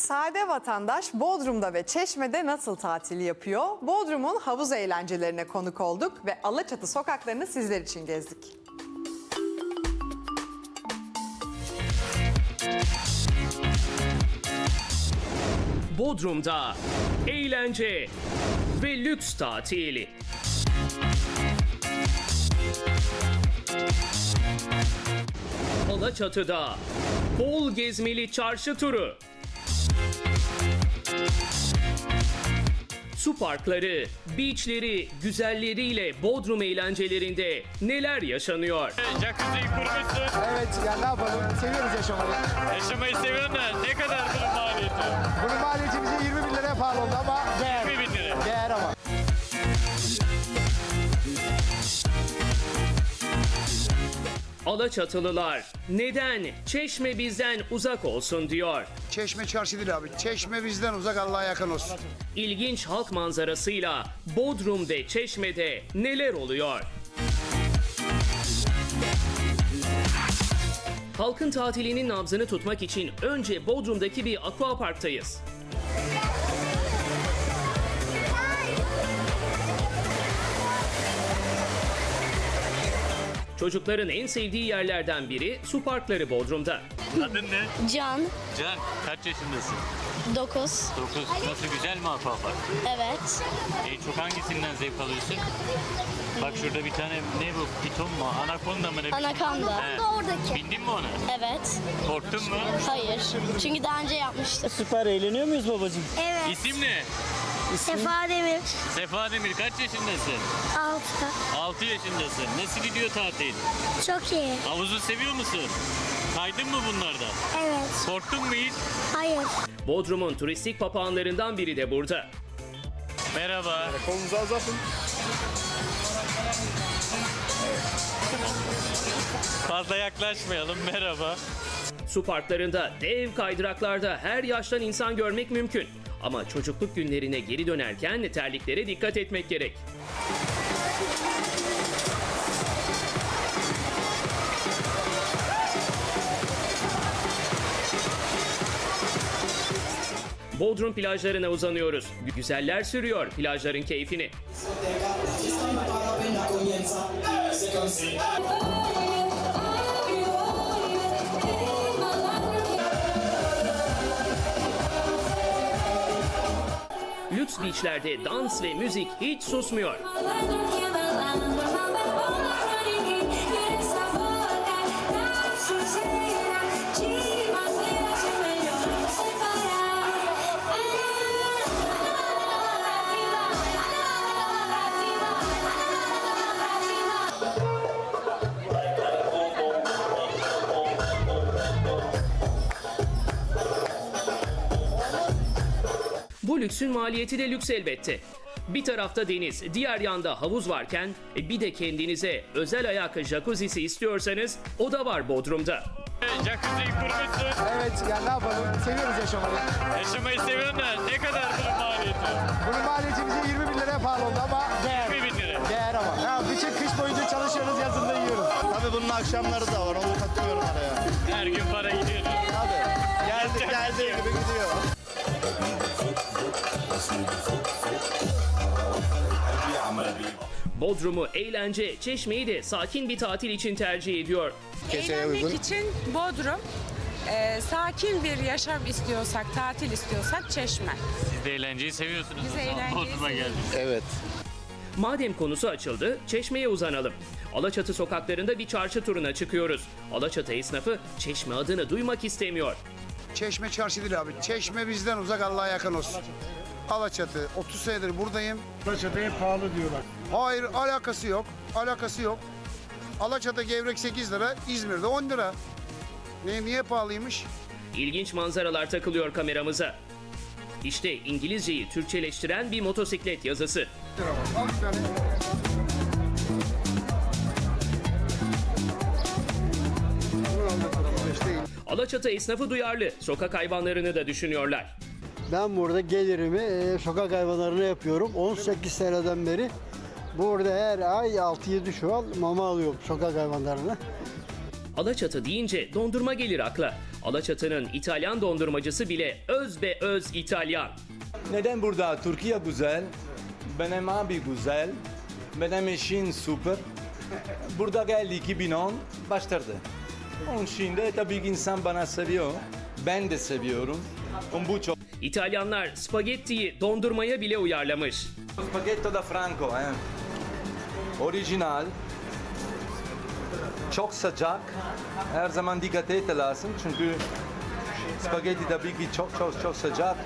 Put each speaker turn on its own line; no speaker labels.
Sade vatandaş Bodrum'da ve Çeşme'de nasıl tatil yapıyor? Bodrum'un havuz eğlencelerine konuk olduk ve Alaçatı sokaklarını sizler için gezdik.
Bodrum'da eğlence ve lüks tatili. Alaçatı'da bol gezmeli çarşı turu. Su parkları, beachleri, güzelleriyle Bodrum eğlencelerinde neler yaşanıyor?
Jacuzzi'yi kurmuşsun.
Evet yani ne yapalım seviyoruz yaşamayı.
Yaşamayı seviyorsun da ne kadar bunun maliyeti?
Bunun maliyeti bize 20 bin liraya pahalı oldu ama değer.
20 bin lira.
Değer ama.
Alaçatılılar neden Çeşme bizden uzak olsun diyor.
Çeşme çarşı değil abi. Çeşme bizden uzak Allah'a yakın olsun.
İlginç halk manzarasıyla Bodrum ve Çeşme'de neler oluyor? Halkın tatilinin nabzını tutmak için önce Bodrum'daki bir aquaparktayız. Çocukların en sevdiği yerlerden biri su parkları Bodrum'da.
Adın ne?
Can
Can. Kaç yaşındasın?
9.
9. Nasıl güzel mi aquapark?
Evet.
En çok hangisinden zevk alıyorsun? Bak şurada bir tane ne bu? Piton mu? Anakonda mı? Ne?
Anakonda.
He.
oradaki.
Bindin mi ona?
Evet.
Korktun mu?
Hayır. Çünkü daha önce yapmıştım.
Süper eğleniyor muyuz babacığım?
Evet.
İsim ne?
Sefa Demir.
Sefa Demir kaç yaşındasın?
6.
6 yaşındasın. Nasıl gidiyor tatil?
Çok iyi.
Havuzu seviyor musun? Kaydın mı bunlarda?
Evet.
Korktun mu hiç?
Hayır.
Bodrum'un turistik papağanlarından biri de burada.
Merhaba.
Kolunuzu uzatın.
Fazla yaklaşmayalım. Merhaba.
Su parklarında, dev kaydıraklarda her yaştan insan görmek mümkün. Ama çocukluk günlerine geri dönerken terliklere dikkat etmek gerek. Bodrum plajlarına uzanıyoruz. Güzeller sürüyor plajların keyfini. Lüks beachlerde dans ve müzik hiç susmuyor. Bu lüksün maliyeti de lüks elbette. Bir tarafta deniz, diğer yanda havuz varken e, bir de kendinize özel ayak jacuzzi'si istiyorsanız o da var Bodrum'da.
Jacuzzi'yi kurmuşsun.
Evet yani ne yapalım seviyoruz yaşamayı.
Yaşamayı seviyorsun da ne kadar bunun maliyeti?
Bunun maliyeti bize 20 bin liraya pahalı oldu ama değer.
20 bin lira.
Değer ama. Ya bütün kış boyunca çalışıyoruz yazında yiyoruz.
Tabii bunun akşamları da var. Onu katılıyorum araya.
Her gün para gidiyor.
Tabii. Geldik geldiği gibi gidiyor.
Bodrum'u eğlence, Çeşme'yi de sakin bir tatil için tercih ediyor.
Eğlenmek için Bodrum, e, sakin bir yaşam istiyorsak, tatil istiyorsak Çeşme.
Siz de eğlenceyi seviyorsunuz.
Biz
o zaman.
eğlenceyi
Bodrum'a geldik.
Evet.
Madem konusu açıldı, Çeşme'ye uzanalım. Alaçatı sokaklarında bir çarşı turuna çıkıyoruz. Alaçatı esnafı Çeşme adını duymak istemiyor.
Çeşme çarşı değil abi. Çeşme bizden uzak Allah'a yakın olsun. Alaçatı. 30 senedir buradayım.
Alaçatı'ya pahalı diyorlar.
Hayır alakası yok. Alakası yok. Alaçatı gevrek 8 lira, İzmir'de 10 lira. Ne, niye pahalıymış?
İlginç manzaralar takılıyor kameramıza. İşte İngilizceyi Türkçeleştiren bir motosiklet yazısı.
Al bir tane.
Alaçatı esnafı duyarlı, sokak hayvanlarını da düşünüyorlar.
Ben burada gelirimi e, sokak hayvanlarına yapıyorum. 18 seneden beri burada her ay 6-7 çuval mama alıyorum sokak hayvanlarına.
Alaçatı deyince dondurma gelir akla. Alaçatı'nın İtalyan dondurmacısı bile öz be öz İtalyan.
Neden burada Türkiye güzel, benim abi güzel, benim eşim süper. Burada geldi 2010, başladı. Onun için de tabii ki insan bana seviyor. Ben de seviyorum. Bu çok.
İtalyanlar spagettiyi dondurmaya bile uyarlamış.
Spaghetto da Franco, eh. Orijinal. Çok sıcak. Her zaman dikkat et lazım çünkü spagetti tabii ki çok çok çok sıcak.